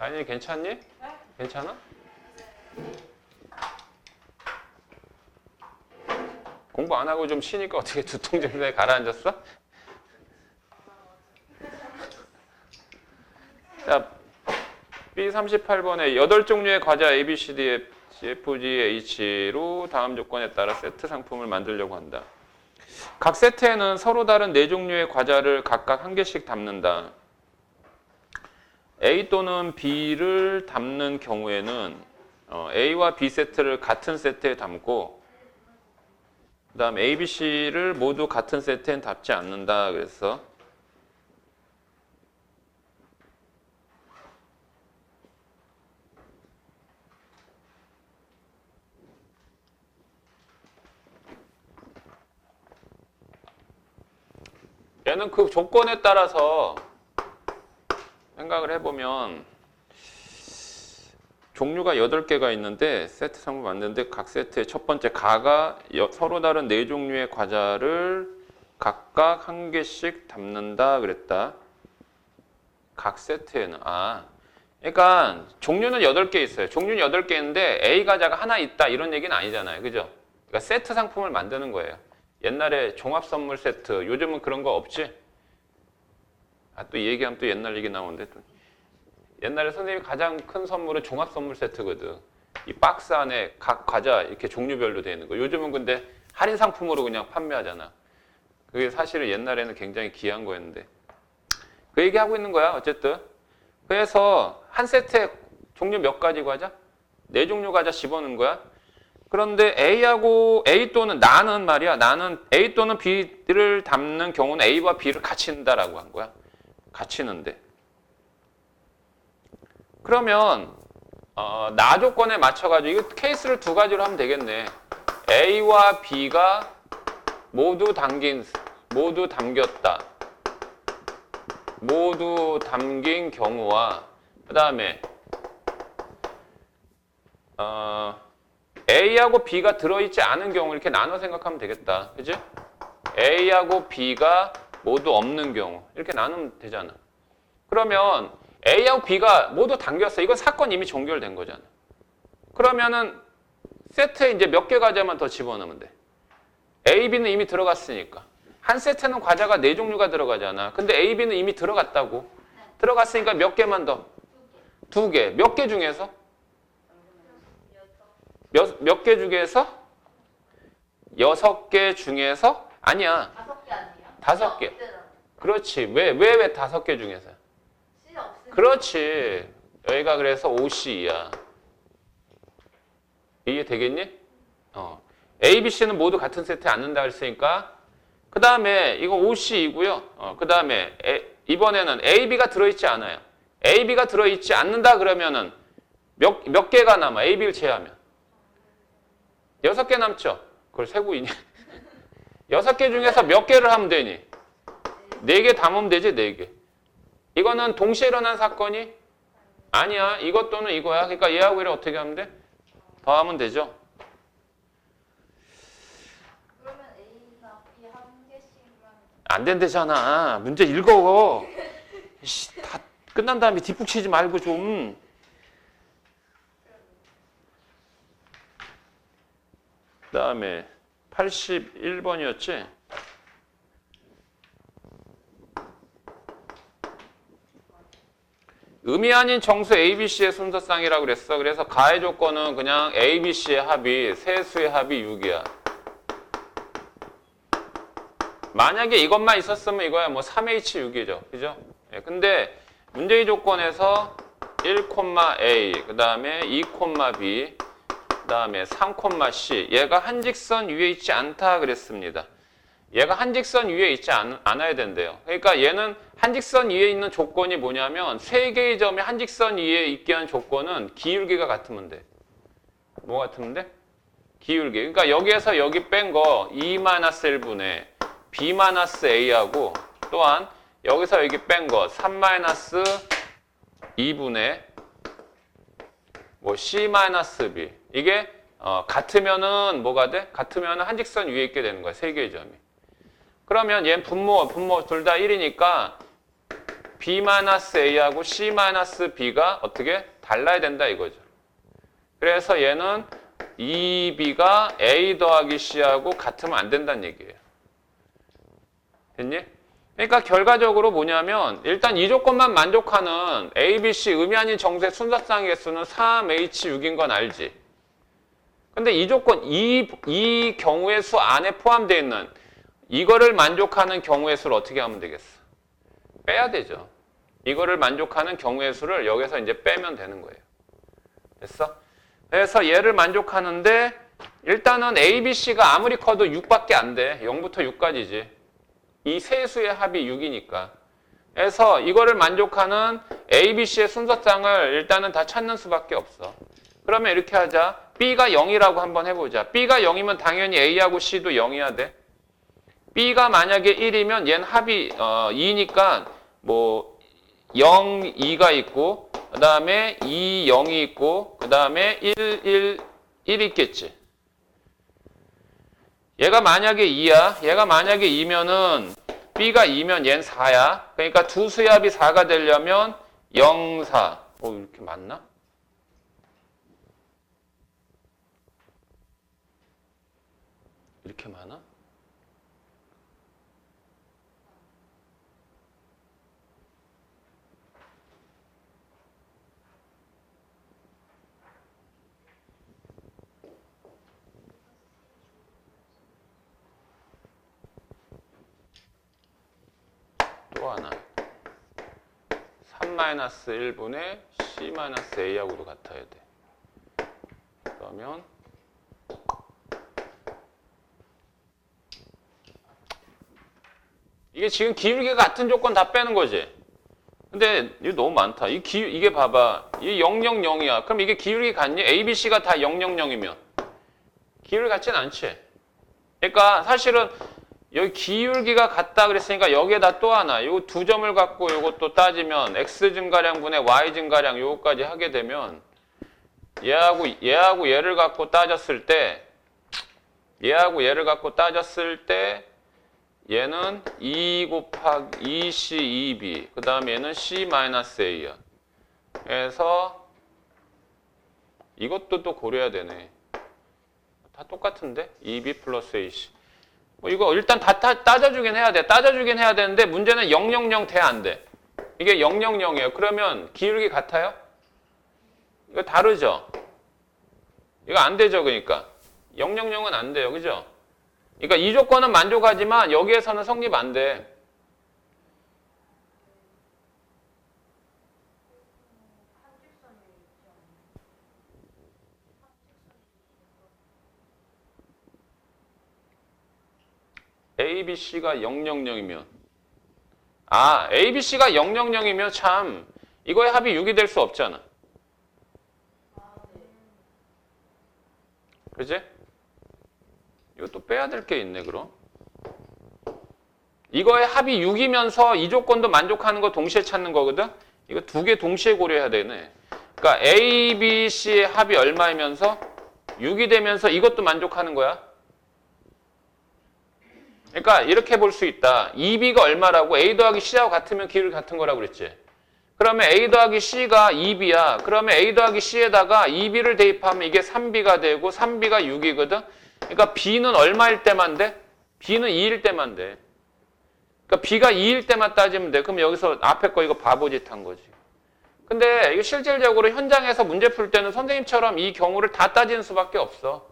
다현이 괜찮니? 괜찮아? 공부 안 하고 좀 쉬니까 어떻게 두통 증상에 가라앉았어? 자, B38번에 8종류의 과자 A, B, C, D, F, G, H로 다음 조건에 따라 세트 상품을 만들려고 한다. 각 세트에는 서로 다른 네 종류의 과자를 각각 한 개씩 담는다. A 또는 B를 담는 경우에는 어, A와 B 세트를 같은 세트에 담고 그 다음 A, B, C를 모두 같은 세트엔 담지 않는다. 그래서 얘는 그 조건에 따라서 생각을 해보면 종류가 8개가 있는데 세트 상품 만드는데 각 세트의 첫 번째 가가 여- 서로 다른 네 종류의 과자를 각각 한 개씩 담는다 그랬다. 각 세트에는 아 그러니까 종류는 8개 있어요. 종류는 8개인데 A 과자가 하나 있다 이런 얘기는 아니잖아요. 그죠? 그러니까 세트 상품을 만드는 거예요. 옛날에 종합 선물 세트 요즘은 그런 거 없지? 아또이 얘기하면 또 옛날 얘기 나오는데 또 옛날에 선생님이 가장 큰 선물은 종합 선물 세트거든. 이 박스 안에 각 과자 이렇게 종류별로 되어 있는 거. 요즘은 근데 할인 상품으로 그냥 판매하잖아. 그게 사실은 옛날에는 굉장히 귀한 거였는데. 그 얘기 하고 있는 거야, 어쨌든. 그래서 한 세트에 종류 몇 가지 과자? 네 종류 과자 집어넣은 거야. 그런데 A하고 A 또는 나는 말이야. 나는 A 또는 B를 담는 경우는 A와 B를 같이 넣는다라고 한 거야. 넣는데. 그러면 어, 나 조건에 맞춰가지고 이거 케이스를 두 가지로 하면 되겠네. A와 B가 모두 담긴 모두 담겼다. 모두 담긴 경우와 그 다음에 어, A하고 B가 들어있지 않은 경우 이렇게 나눠 생각하면 되겠다. 그지? A하고 B가 모두 없는 경우 이렇게 나누면 되잖아. 그러면 A하고 B가 모두 담겼어. 이건 사건 이미 종결된 거잖아. 그러면은 세트에 이제 몇 개 과자만 더 집어넣으면 돼. A, B는 이미 들어갔으니까. 한 세트는 과자가 네 종류가 들어가잖아. 근데 A, B는 이미 들어갔다고. 들어갔으니까 몇 개만 더? 두 개. 몇 개 중에서? 몇, 몇 개 중에서? 여섯 개 중에서? 아니야. 다섯 개. 그렇지. 왜, 왜, 왜 다섯 개 중에서? 그렇지. 여기가 그래서 OC야. 이해 되겠니? 어. A, B, C는 모두 같은 세트에 앉는다 했으니까 그 다음에 이거 OC이고요. 어, 그 다음에 이번에는 A, B가 들어있지 않아요. A, B가 들어있지 않는다 그러면은 몇, 몇 개가 남아? A, B를 제외하면. 여섯 개 남죠? 그걸 세고 있니? 여섯 개 중에서 몇 개를 하면 되니? 네 개 담으면 되지, 네 개. 이거는 동시에 일어난 사건이 아니야. 이것 또는 이거야. 그러니까 얘하고 얘를 어떻게 하면 돼? 더하면 되죠. 안 된대잖아. 문제 읽어. 씨, 다 끝난 다음에 뒷북 치지 말고 좀. 그 다음에 81번이었지? 의미 아닌 정수 ABC의 순서쌍이라고 그랬어. 그래서 가해 조건은 그냥 ABC의 합이 세수의 합이 6이야. 만약에 이것만 있었으면 이거야 뭐 3H6이죠. 그죠? 예, 근데 문제의 조건에서 1, A, 그 다음에 2, B, 그 다음에 3, C. 얘가 한 직선 위에 있지 않다 그랬습니다. 얘가 한 직선 위에 있지 않, 않아야 된대요. 그러니까 얘는 한 직선 위에 있는 조건이 뭐냐면 세 개의 점이 한 직선 위에 있게 하는 조건은 기울기가 같으면 돼. 뭐 같으면 돼? 기울기. 그러니까 여기에서 여기 뺀거 2-1분의 B-A하고 또한 여기서 여기 뺀 거 3-2분의 뭐 C-B 이게 어, 같으면은 뭐가 돼? 같으면은 한 직선 위에 있게 되는 거야. 세 개의 점이. 그러면 얘는 분모, 분모 둘 다 1이니까 B-A하고 C-B가 어떻게 달라야 된다 이거죠. 그래서 얘는 2B가 A 더하기 C하고 같으면 안 된다는 얘기예요. 됐니? 그러니까 결과적으로 뭐냐면 일단 이 조건만 만족하는 A, B, C 의미 아닌 정세 순서쌍의 개수는 3H6인 건 알지? 근데 이 조건, 이, 이 경우의 수 안에 포함되어 있는 이거를 만족하는 경우의 수를 어떻게 하면 되겠어? 빼야 되죠. 이거를 만족하는 경우의 수를 여기서 이제 빼면 되는 거예요. 됐어? 그래서 얘를 만족하는데 일단은 A, B, C가 아무리 커도 6밖에 안 돼. 0부터 6까지지. 이 세 수의 합이 6이니까. 그래서 이거를 만족하는 A, B, C의 순서장을 일단은 다 찾는 수밖에 없어. 그러면 이렇게 하자. B가 0이라고 한번 해보자. B가 0이면 당연히 A하고 C도 0이어야 돼. B가 만약에 1이면 얘는 합이 어, 2니까 뭐 0, 2가 있고 그 다음에 2, 0이 있고 그 다음에 1, 1, 1 있겠지. 얘가 만약에 2야. 얘가 만약에 2면은 B가 2면 얘는 4야. 그러니까 두 수합이 4가 되려면 0, 4. 어, 이렇게 맞나? 이렇게 많아? 또 하나. 3-1분의 C-A하고도 같아야 돼. 그러면 이게 지금 기울기가 같은 조건 다 빼는 거지. 근데 이거 너무 많다. 이 기, 이게 봐봐. 이 000이야. 그럼 이게 기울기 같니? A, B, C가 다 000이면. 기울기 같진 않지. 그러니까 사실은 여기 기울기가 같다 그랬으니까 여기에다 또 하나. 요 두 점을 갖고 요것도 따지면 X 증가량분의 Y 증가량 요거까지 하게 되면 얘하고 얘하고 얘를 갖고 따졌을 때 얘하고 얘를 갖고 따졌을 때 얘는 2 곱하기 2C 2B 그 다음에 얘는 C-A야. 그래서 이것도 또 고려해야 되네. 다 똑같은데? 2B 플러스 AC 뭐 이거 일단 다 따, 따져주긴 해야 돼. 따져주긴 해야 되는데 문제는 000 돼 안 돼? 이게 000이에요. 그러면 기울기 같아요? 이거 다르죠? 이거 안 되죠 그러니까. 000은 안 돼요. 그죠? 그러니까 이 조건은 만족하지만 여기에서는 성립 안 돼. A, B, C가 000이면 아, A, B, C가 000이면 참 이거의 합이 6이 될 수 없잖아. 그지? 이것도 빼야 될 게 있네, 그럼. 이거의 합이 6이면서 이 조건도 만족하는 거 동시에 찾는 거거든? 이거 두 개 동시에 고려해야 되네. 그러니까 A, B, C의 합이 얼마이면서 6이 되면서 이것도 만족하는 거야. 그러니까 이렇게 볼 수 있다. 2B가 얼마라고 A 더하기 C하고 같으면 기울기 같은 거라고 그랬지. 그러면 A 더하기 C가 2B야. 그러면 A 더하기 C에다가 2B를 대입하면 이게 3B가 되고 3B가 6이거든. 그러니까 B는 얼마일 때만 돼? B는 2일 때만 돼. 그러니까 B가 2일 때만 따지면 돼. 그럼 여기서 앞에 거 이거 바보짓 한 거지. 근데 이거 실질적으로 현장에서 문제 풀 때는 선생님처럼 이 경우를 다 따지는 수밖에 없어.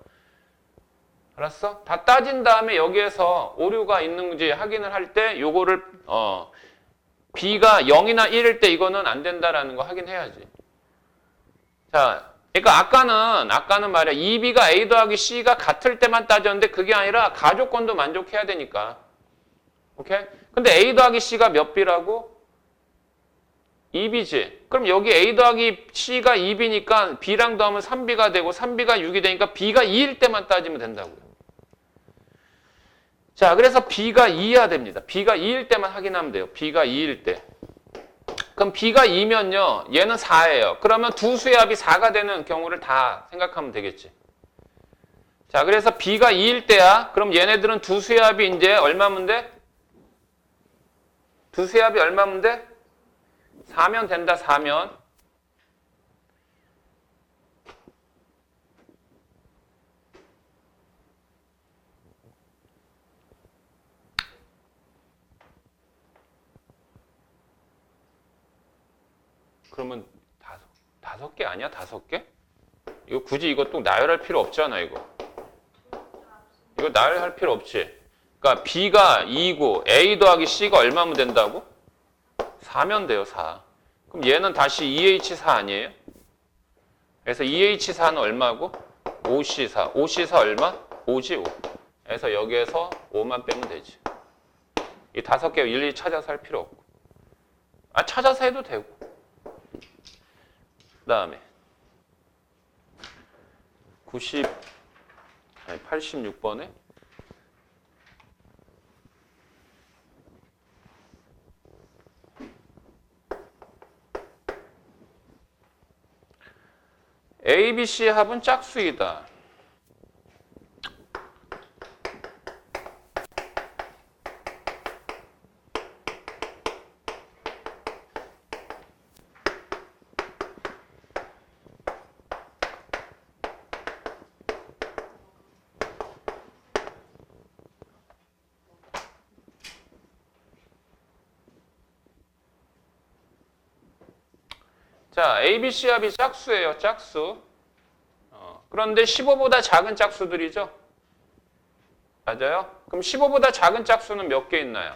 알았어? 다 따진 다음에 여기에서 오류가 있는지 확인을 할 때 요거를 어 B가 0이나 1일 때 이거는 안 된다라는 거 확인해야지. 자, 그러니까 아까는 아까는 말이야 2B가 A 더하기 C가 같을 때만 따졌는데 그게 아니라 가조건도 만족해야 되니까. 오케이? 근데 A 더하기 C가 몇 B라고? 2B지. 그럼 여기 A 더하기 C가 2B니까 B랑 더하면 3B가 되고 3B가 6이 되니까 B가 2일 때만 따지면 된다고요. 자, 그래서 B가 2여야 됩니다. B가 2일 때만 확인하면 돼요. B가 2일 때. 그럼 B가 2면요, 얘는 4예요. 그러면 두 수의 합이 4가 되는 경우를 다 생각하면 되겠지. 자, 그래서 B가 2일 때야. 그럼 얘네들은 두 수의 합이 이제 얼마면 돼? 두 수의 합이 얼마면 돼? 4면 된다 4면 그러면 다섯 다섯 개 아니야 다섯 개? 이거 굳이 또 나열할 필요 없잖아 이거 이거 나열할 필요 없지 그러니까 B가 2고 A 더하기 C가 얼마면 된다고? 4면 돼요 4 그럼 얘는 다시 2H4 아니에요? 그래서 2H4는 얼마고? 5C4 5C4 얼마? 5지 5 그래서 여기에서 5만 빼면 되지 이 다섯 개 일일이 찾아서 할 필요 없고 아 찾아서 해도 되고 그 다음에 90 아니 86번에 A, B, C 합은 짝수이다. 자, A, B, C 합이 짝수예요. 짝수. 어, 그런데 15보다 작은 짝수들이죠. 맞아요? 그럼 15보다 작은 짝수는 몇 개 있나요?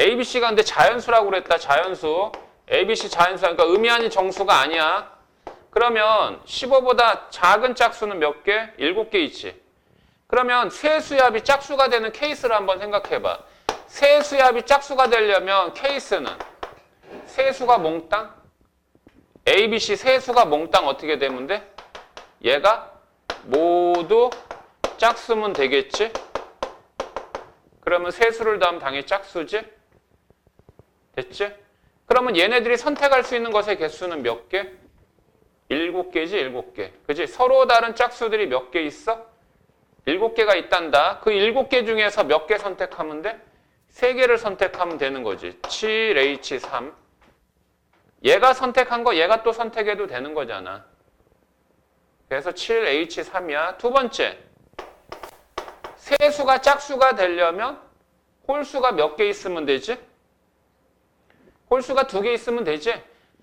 A, B, C가 근데 자연수라고 그랬다. 자연수. A, B, C 자연수. 그러니까 의미 아닌 정수가 아니야. 그러면 15보다 작은 짝수는 몇 개? 7개 있지. 그러면 세 수합이 짝수가 되는 케이스를 한번 생각해 봐. 세 수합이 짝수가 되려면 케이스는 세수가 몽땅 A, B, C 세수가 몽땅 어떻게 되면 돼? 얘가 모두 짝수면 되겠지? 그러면 세수를 더하면 당연히 짝수지? 됐지? 그러면 얘네들이 선택할 수 있는 것의 개수는 몇 개? 일곱 개지, 일곱 개. 그지? 서로 다른 짝수들이 몇 개 있어? 일곱 개가 있단다. 그 일곱 개 중에서 몇 개 선택하면 돼? 세 개를 선택하면 되는 거지. 7H3. 얘가 선택한 거 얘가 또 선택해도 되는 거잖아. 그래서 7H3이야. 두 번째. 세수가 짝수가 되려면 홀수가 몇 개 있으면 되지? 홀수가 두 개 있으면 되지?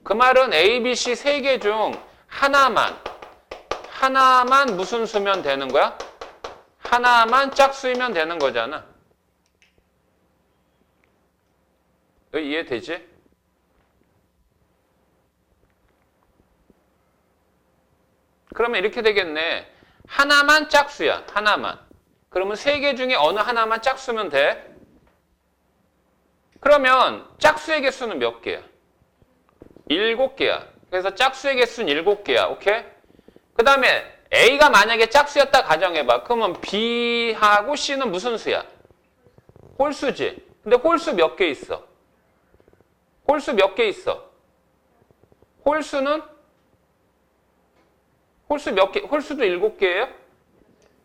그 말은 A, B, C 세 개 중 하나만 하나만 무슨 수면 되는 거야? 하나만 짝수이면 되는 거잖아. 이해되지? 그러면 이렇게 되겠네. 하나만 짝수야. 하나만. 그러면 세 개 중에 어느 하나만 짝수면 돼? 그러면 짝수의 개수는 몇 개야? 일곱 개야. 그래서 짝수의 개수는 일곱 개야. 오케이? 그 다음에 A가 만약에 짝수였다 가정해봐. 그러면 B하고 C는 무슨 수야? 홀수지. 근데 홀수 몇 개 있어? 홀수 몇 개 있어? 홀수는 홀수 몇 개? 홀수도 일곱 개예요?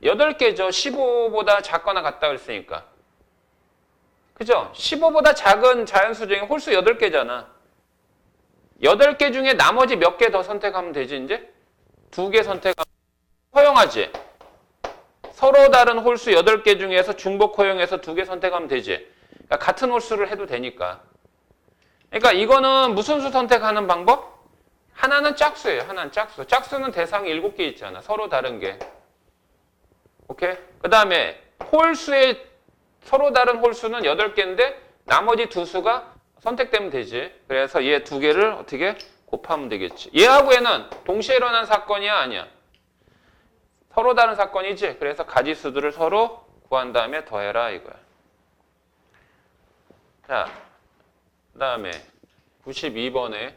여덟 개죠. 15보다 작거나 같다 그랬으니까. 그죠? 15보다 작은 자연수 중에 홀수 8개잖아. 8개 중에 나머지 몇 개 더 선택하면 되지, 이제? 두 개 선택하면 허용하지? 서로 다른 홀수 8개 중에서 중복 허용해서 두 개 선택하면 되지? 그러니까 같은 홀수를 해도 되니까. 그러니까 이거는 무슨 수 선택하는 방법? 하나는 짝수예요. 하나는 짝수. 짝수는 대상이 7개 있잖아. 서로 다른 게. 오케이? 그 다음에 홀수의 서로 다른 홀수는 8개인데 나머지 두 수가 선택되면 되지. 그래서 얘 두 개를 어떻게 곱하면 되겠지. 얘하고 얘는 동시에 일어난 사건이야? 아니야? 서로 다른 사건이지. 그래서 가지수들을 서로 구한 다음에 더해라 이거야. 자, 그 다음에 92번에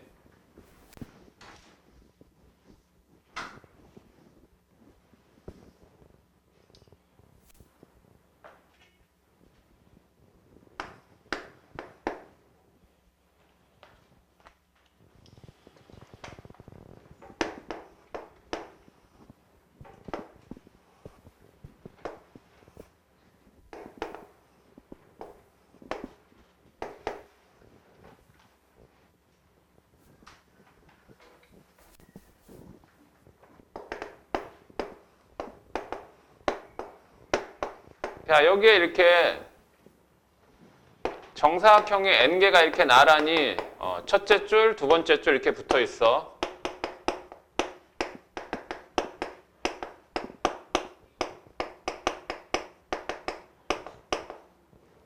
자, 여기에 이렇게 정사각형의 n개가 이렇게 나란히 어, 첫째 줄, 두 번째 줄 이렇게 붙어 있어.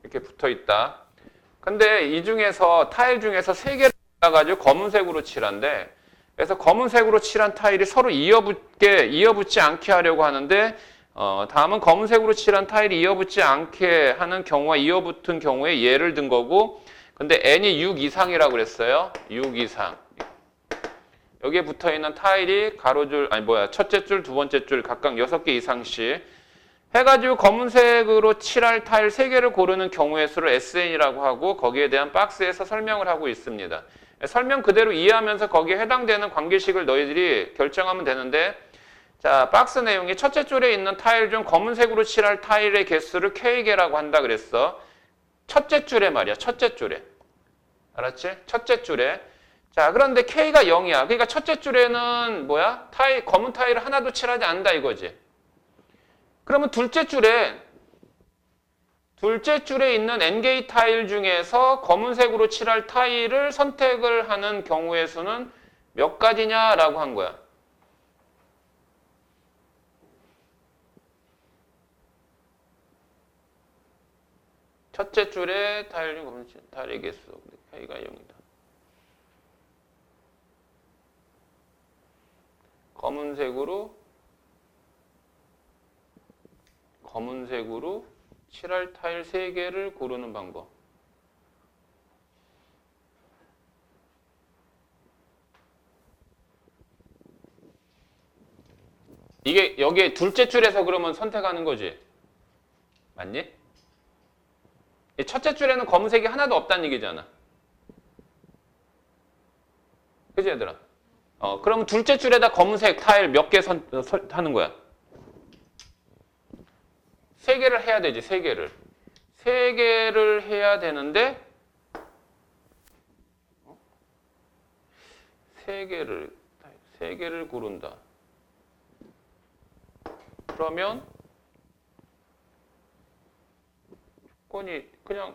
이렇게 붙어 있다. 근데 이 중에서 타일 중에서 세 개를 가지고 검은색으로 칠한데 그래서 검은색으로 칠한 타일이 서로 이어붙게 이어붙지 않게 하려고 하는데 어, 다음은 검은색으로 칠한 타일이 이어붙지 않게 하는 경우와 이어붙은 경우에 예를 든 거고 근데 n이 6 이상이라고 그랬어요. 6 이상. 여기에 붙어 있는 타일이 가로줄 아니 뭐야 첫째 줄, 두 번째 줄 각각 6개 이상씩 해가지고 검은색으로 칠할 타일 3개를 고르는 경우의 수를 SN이라고 하고 거기에 대한 박스에서 설명을 하고 있습니다. 설명 그대로 이해하면서 거기에 해당되는 관계식을 너희들이 결정하면 되는데 자 박스 내용이 첫째 줄에 있는 타일 중 검은색으로 칠할 타일의 개수를 K개라고 한다 그랬어. 첫째 줄에 말이야. 첫째 줄에. 알았지? 첫째 줄에. 자 그런데 K가 0이야. 그러니까 첫째 줄에는 뭐야? 타일 검은 타일을 하나도 칠하지 않는다 이거지. 그러면 둘째 줄에 둘째 줄에 있는 N개의 타일 중에서 검은색으로 칠할 타일을 선택을 하는 경우의 수는 몇 가지냐라고 한 거야. 첫째 줄에 타일 중 검은 타일의 개수 K가 0이다. 검은색으로 검은색으로 칠할 타일 3개를 고르는 방법. 이게 여기에 둘째 줄에서 그러면 선택하는 거지. 맞니? 이 첫째 줄에는 검은색이 하나도 없다는 얘기잖아. 그지 얘들아? 어, 그럼 둘째 줄에다 검은색 타일 몇 개 하는 거야? 세 개를 해야 되지, 세 개를. 세 개를 해야 되는데, 어? 세 개를, 세 개를 고른다. 그러면, 조건이 그냥,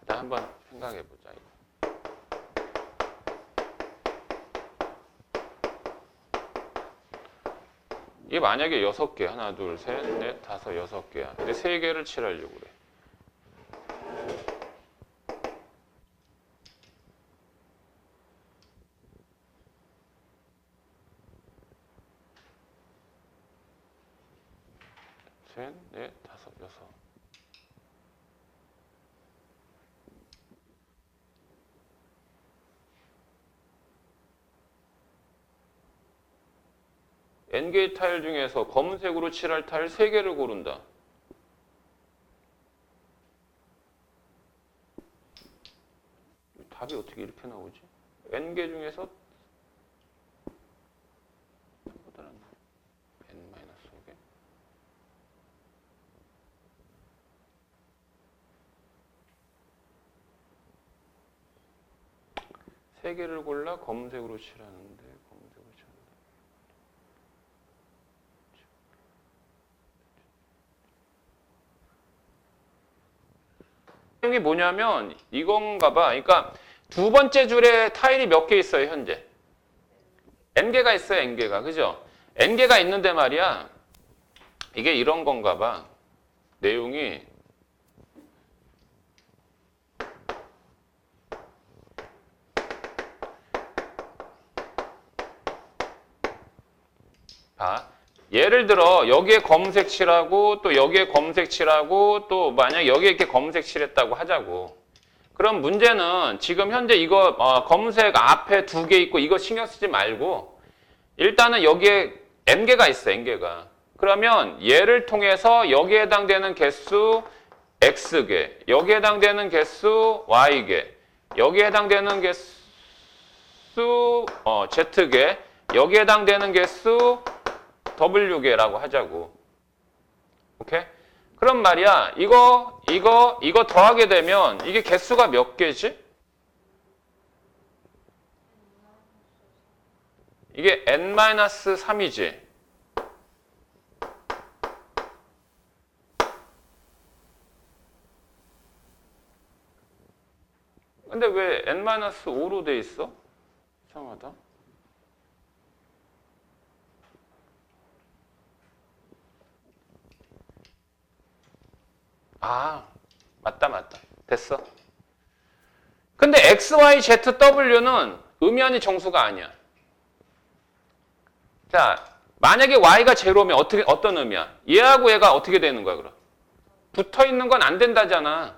일단 한번 생각해 보자. 이게 만약에 여섯 개, 하나, 둘, 셋, 넷, 다섯, 여섯 개야. 근데 세 개를 칠하려고 그래. 셋, 넷, 다섯, 여섯. N개의 타일 중에서 검은색으로 칠할 타일 3개를 고른다. 답이 어떻게 이렇게 나오지? N개 중에서 보다는 N-5개? 세 개를 골라 검은색으로 칠하는데 검은색으로 칠한다. 내용이 뭐냐면 이건가 봐. 그러니까 두 번째 줄에 타일이 몇 개 있어요, 현재? n개가 있어요, n개가. 그죠? n개가 있는데 말이야. 이게 이런 건가 봐. 내용이 봐. 예를 들어 여기에 검은색 칠하고 또 여기에 검은색 칠하고 또 만약 여기에 이렇게 검은색 칠했다고 하자고. 그럼 문제는 지금 현재 이거 어, 검은색 앞에 두 개 있고 이거 신경 쓰지 말고 일단은 여기에 n개가 있어 n개가. 그러면 얘를 통해서 여기에 해당되는 개수 x개, 여기에 해당되는 개수 y개, 여기에 해당되는 개수 어, z개, 여기에 해당되는 개수 W개라고 하자고. 오케이? 그럼 말이야. 이거, 이거, 이거 더하게 되면 이게 개수가 몇 개지? 이게 n-3이지. 근데 왜 n-5로 돼 있어? 이상하다. 아, 맞다, 맞다. 됐어. 근데 x, y, z, w는 의미하는 정수가 아니야. 자, 만약에 y가 제로면 어떻게 어떤 의미야? 얘하고 얘가 어떻게 되는 거야, 그럼? 붙어 있는 건 안 된다잖아.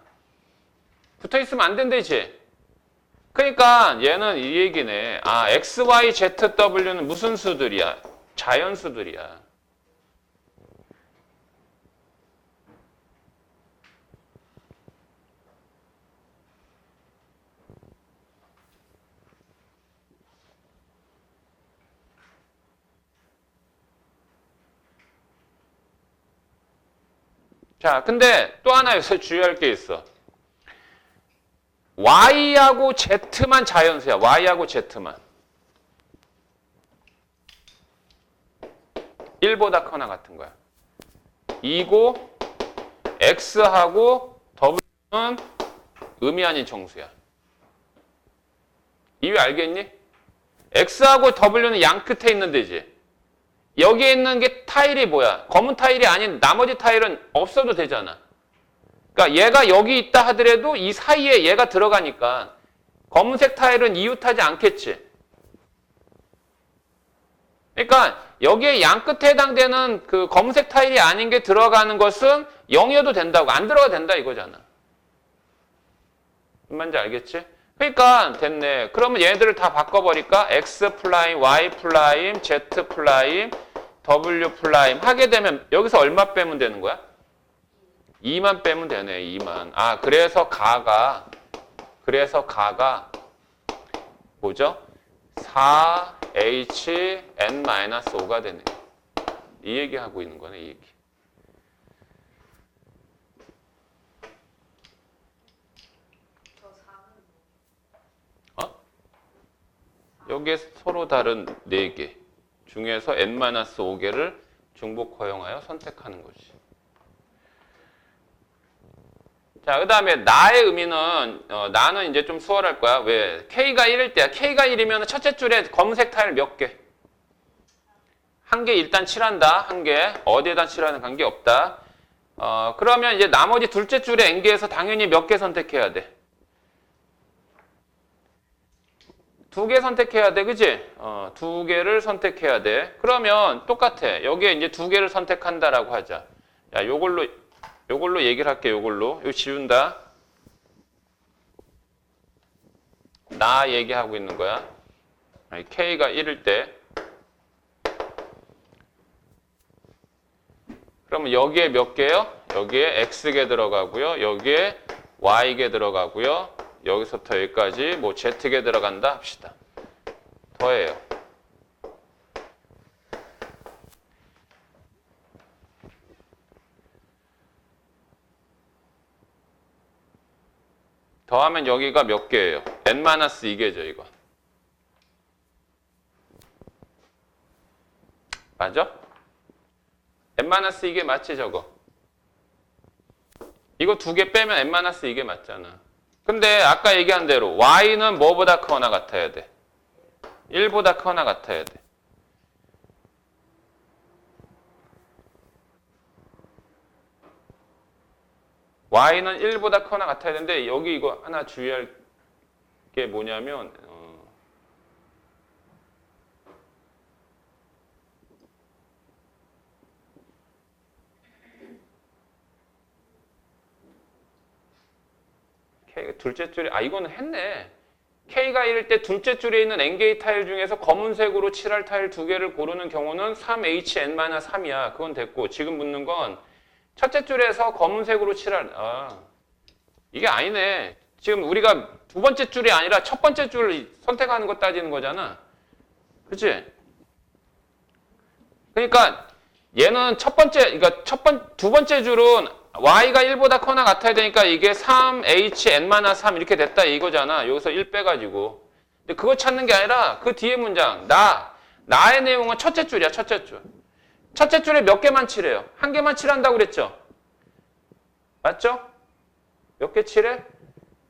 붙어 있으면 안 된다지. 그러니까 얘는 이 얘기네. 아, x, y, z, w는 무슨 수들이야? 자연수들이야. 자, 근데 또 하나 여기서 주의할 게 있어. y하고 z만 자연수야. y하고 z만. 1보다 커나 같은 거야. 2고 x하고 w는 의미 아닌 정수야. 이유 알겠니? x하고 w는 양 끝에 있는 데지. 여기에 있는 게 타일이 뭐야? 검은 타일이 아닌 나머지 타일은 없어도 되잖아. 그러니까 얘가 여기 있다 하더라도 이 사이에 얘가 들어가니까 검은색 타일은 이웃하지 않겠지. 그러니까 여기에 양 끝에 해당되는 그 검은색 타일이 아닌 게 들어가는 것은 0이어도 된다고 안 들어가 된다 이거잖아. 말인지 알겠지? 그러니까 됐네. 그러면 얘들을 다 바꿔버릴까? x 플라임, y 플라임, z 플라임, w 플라임 하게 되면 여기서 얼마 빼면 되는 거야? 2만 빼면 되네. 2만. 아 그래서 가가 그래서 가가 뭐죠? 4hn-5가 되네. 이 얘기 하고 있는 거네. 이 얘기. 저 4는 여기에 서로 다른 4개 중에서 n-5개를 중복 허용하여 선택하는 거지. 자, 그 다음에 나의 의미는, 어, 나는 이제 좀 수월할 거야. 왜? K가 1일 때야. K가 1이면 첫째 줄에 검은색 타일 몇 개? 한 개 일단 칠한다. 한 개. 어디에다 칠하는 관계 없다. 어, 그러면 이제 나머지 둘째 줄에 N개에서 당연히 몇 개 선택해야 돼? 두 개 선택해야 돼, 그지? 어, 두 개를 선택해야 돼. 그러면 똑같아. 여기에 이제 두 개를 선택한다라고 하자. 야, 요걸로, 요걸로 얘기를 할게, 요걸로. 이거 지운다. 나 얘기하고 있는 거야. K가 1일 때. 그러면 여기에 몇 개요? 여기에 X개 들어가고요. 여기에 Y개 들어가고요. 여기서부터 여기까지 뭐 Z개 들어간다 합시다. 더해요. 더하면 여기가 몇 개예요? n-2개죠, 이거. 맞아? n-2개 맞지, 저거? 이거 두 개 빼면 n-2개 맞잖아. 근데 아까 얘기한 대로 y는 뭐보다 크거나 같아야 돼? 1보다 크거나 같아야 돼. y는 1보다 크거나 같아야 되는데 여기 이거 하나 주의할 게 뭐냐면 어, 둘째 줄에 아 이거는 했네. K가 1일 때 둘째 줄에 있는 N개의 타일 중에서 검은색으로 칠할 타일 두 개를 고르는 경우는 3HN-3이야. 그건 됐고 지금 묻는 건 첫째 줄에서 검은색으로 칠할 아 이게 아니네. 지금 우리가 두 번째 줄이 아니라 첫 번째 줄을 선택하는 거 따지는 거잖아. 그치? 그러니까 얘는 첫 번째, 그러니까 첫 번, 두 번째 줄은 y가 1보다 커나 같아야 되니까 이게 3hn-3 이렇게 됐다 이거잖아. 여기서 1 빼가지고. 근데 그거 찾는 게 아니라 그 뒤에 문장, 나, 나의 내용은 첫째 줄이야, 첫째 줄. 첫째 줄에 몇 개만 칠해요? 한 개만 칠한다고 그랬죠? 맞죠? 몇 개 칠해?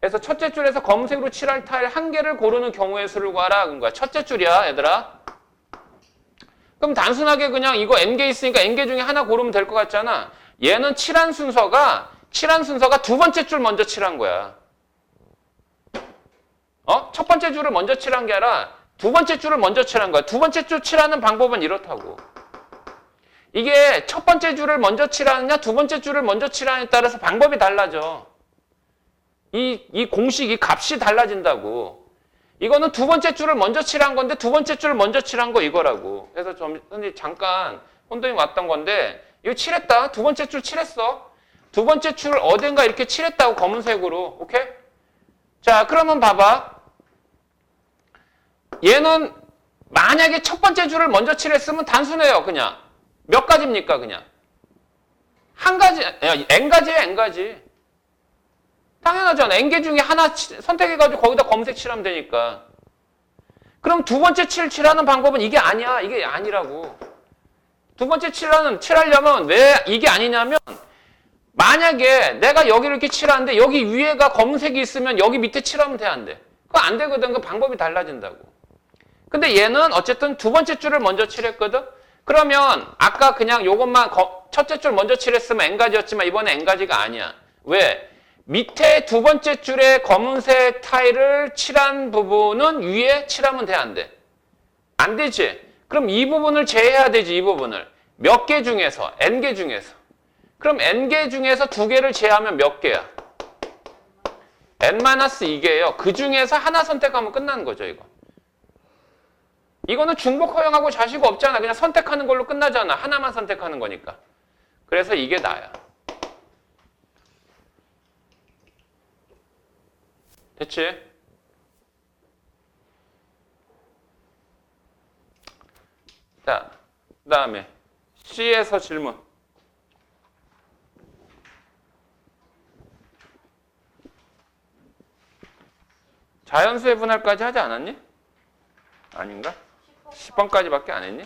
그래서 첫째 줄에서 검은색으로 칠할 타일 한 개를 고르는 경우의 수를 구하라. 그런 거야. 첫째 줄이야, 얘들아. 그럼 단순하게 그냥 이거 n개 있으니까 n개 중에 하나 고르면 될 것 같잖아. 얘는 칠한 순서가 칠한 순서가 두 번째 줄 먼저 칠한 거야. 어? 첫 번째 줄을 먼저 칠한 게 아니라 두 번째 줄을 먼저 칠한 거야. 두 번째 줄 칠하는 방법은 이렇다고. 이게 첫 번째 줄을 먼저 칠하느냐, 두 번째 줄을 먼저 칠하느냐에 따라서 방법이 달라져. 이, 이 공식, 이 값이 달라진다고. 이거는 두 번째 줄을 먼저 칠한 건데 두 번째 줄을 먼저 칠한 거 이거라고. 그래서 좀 잠깐 혼돈이 왔던 건데 이거 칠했다. 두 번째 줄 칠했어. 두 번째 줄을 어딘가 이렇게 칠했다고 검은색으로. 오케이? 자, 그러면 봐봐. 얘는 만약에 첫 번째 줄을 먼저 칠했으면 단순해요, 그냥. 몇 가지입니까, 그냥? 한 가지, 야, n 가지야, n 가지. 당연하잖아. n개 중에 하나 치- 선택해가지고 거기다 검색 칠하면 되니까. 그럼 두 번째 칠 칠하는 방법은 이게 아니야. 이게 아니라고. 두 번째 칠하는 칠하려면 왜 이게 아니냐면 만약에 내가 여기를 이렇게 칠하는데 여기 위에가 검은색이 있으면 여기 밑에 칠하면 돼, 안 돼? 그거 안 되거든. 그 방법이 달라진다고. 근데 얘는 어쨌든 두 번째 줄을 먼저 칠했거든? 그러면 아까 그냥 요것만 거- 첫째 줄 먼저 칠했으면 n가지였지만 이번에 n가지가 아니야. 왜? 밑에 두 번째 줄에 검은색 타일을 칠한 부분은 위에 칠하면 돼, 안 돼? 안 되지? 그럼 이 부분을 제외해야 되지, 이 부분을. 몇 개 중에서, n개 중에서. 그럼 n개 중에서 두 개를 제외하면 몇 개야? n-2개예요. 그 중에서 하나 선택하면 끝나는 거죠, 이거. 이거는 중복 허용하고 자시고 없잖아. 그냥 선택하는 걸로 끝나잖아. 하나만 선택하는 거니까. 그래서 이게 나야. 됐지? 자, 그 다음에 C에서 질문. 자연수의 분할까지 하지 않았니? 아닌가? 10번까지밖에 안 했니?